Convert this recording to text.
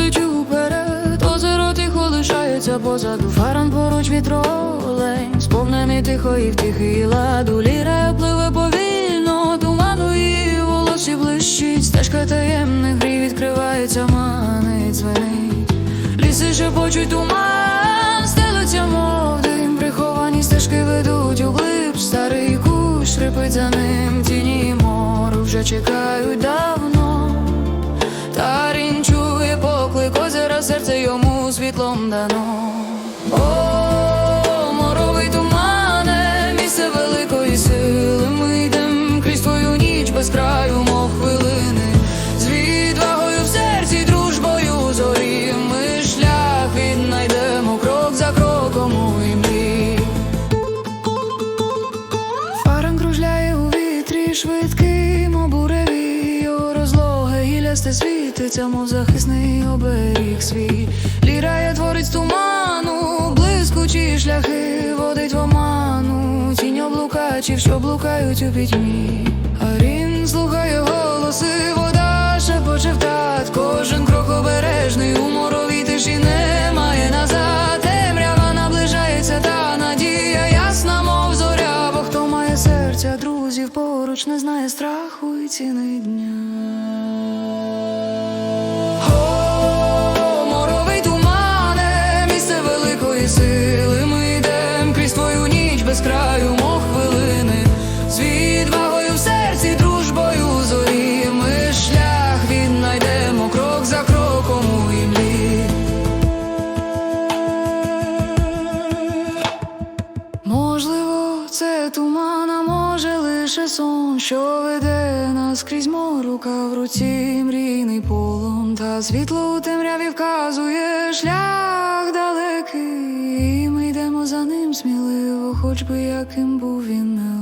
летить уперед, озеро тихо лишається позаду, фаран поруч вітролень, сповнений тихої втіхи і ладу, ліра пливе повільно, туману і волосі блищить, стежка таємних грі відкривається, манить дзвенить. Ліси шепочуть туман, стелиться мов дим. Приховані стежки ведуть у глиб, старий кущ, шрипить за ним, тіні мору вже чекають давно. 난 гілясте світиться, мов захисний оберіг свій. Лірає творить туману, блискучі шляхи, водить в оману, тінь облукачів, що блукають у пітьмі. А він слухає голоси, вода шепоче в такт, кожен крок обережний, у моровій тиші немає назад. Темрява наближається, та надія ясна, мов зоря, бо хто має серця, друзів поруч не знає страху і ціни дня. Це тумана, може лише сон, що веде нас крізь морука в руці мрійний полон, та світло у темряві вказує шлях далекий. І Ми йдемо за ним сміливо, хоч би яким був він.